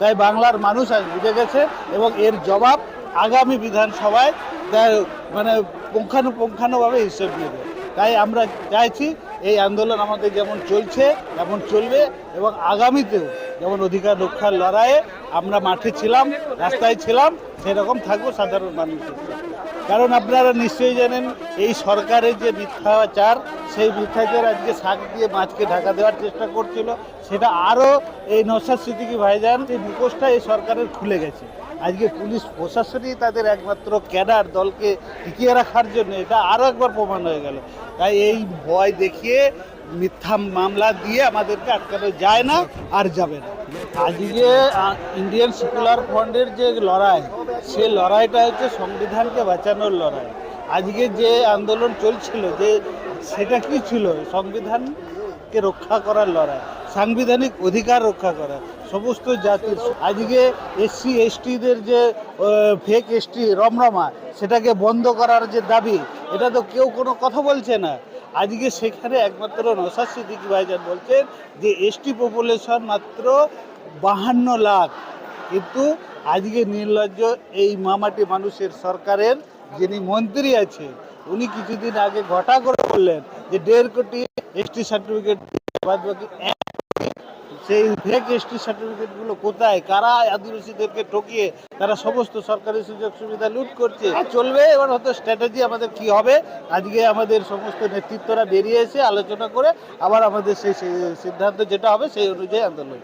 তাই বাংলার মানুষ আজ বুঝে গেছে এবং এর জবাব আগামী বিধানসভায় মানে পুঙ্খানুপুঙ্খানুভাবে হিসেব নেবে তাই আমরা চাইছি এই আন্দোলন আমাদের যেমন চলছে এমন চলবে এবং আগামীতেও যেমন অধিকার রক্ষার লড়াইয়ে আমরা মাঠে ছিলাম, রাস্তায় ছিলাম, সেরকম থাকব সাধারণ মানুষের কারণ আপনারা নিশ্চয়ই জানেন, এই সরকারের যে মিথ্যাচার, সেই মিথ্যাচার আজকে শাক দিয়ে মাছকে ঢাকা দেওয়ার চেষ্টা করছিল। সেটা আরও এই নসাদ সিদ্দিকি ভাইজান এই মুখোশটা এই সরকারের খুলে গেছে। আজকে পুলিশ প্রশাসনই তাদের একমাত্র ক্যাডার দলকে টিকিয়ে রাখার জন্য এটা আরও একবার প্রমাণ হয়ে গেল। তাই এই ভয় দেখিয়ে মিথ্যা মামলা দিয়ে আমাদেরকে আটকানো যায় না আর যাবে না। আজকে ইন্ডিয়ান সেকুলার ফ্রন্টের যে লড়াই, সে লড়াইটা হচ্ছে সংবিধানকে বাঁচানোর লড়াই। আজকে যে আন্দোলন চলছিল, যে সেটা কি ছিল? সংবিধানকে রক্ষা করার লড়াই, সাংবিধানিক অধিকার রক্ষা করা, সমস্ত জাতির, আজকে এসসি, এসটিদের যে ফেক এসটি, রমরমা, সেটাকে বন্ধ করার যে দাবি, এটা তো কেউ কোনো কথা বলছে না। আজকে সেখানে একমাত্র নসাদ সিদ্দিকি ভাইজান বলছেন যে এসটি পপুলেশন মাত্র বাহান্ন লাখ। কিন্তু আজকে নির্লজ্জ এই মামাটি মানুষের সরকারের যিনি মন্ত্রী আছে উনি কিছুদিন আগে ঘটা করে বললেন যে দেড় কোটি এসটি সার্টিফিকেট বাদ বাকি সেই ফেক এসটি সার্টিফিকেটগুলো কোথায়? কারা আদিবাসীদেরকে ঠকিয়ে তারা সমস্ত সরকারি সুযোগ সুবিধা লুট করছে? চলবে, এবার হয়তো স্ট্র্যাটেজি আমাদের কি হবে? আজকে আমাদের সমস্ত নেতৃত্বরা বেরিয়ে এসে আলোচনা করে আবার আমাদের সেই সিদ্ধান্ত যেটা হবে সেই অনুযায়ী আন্দোলন।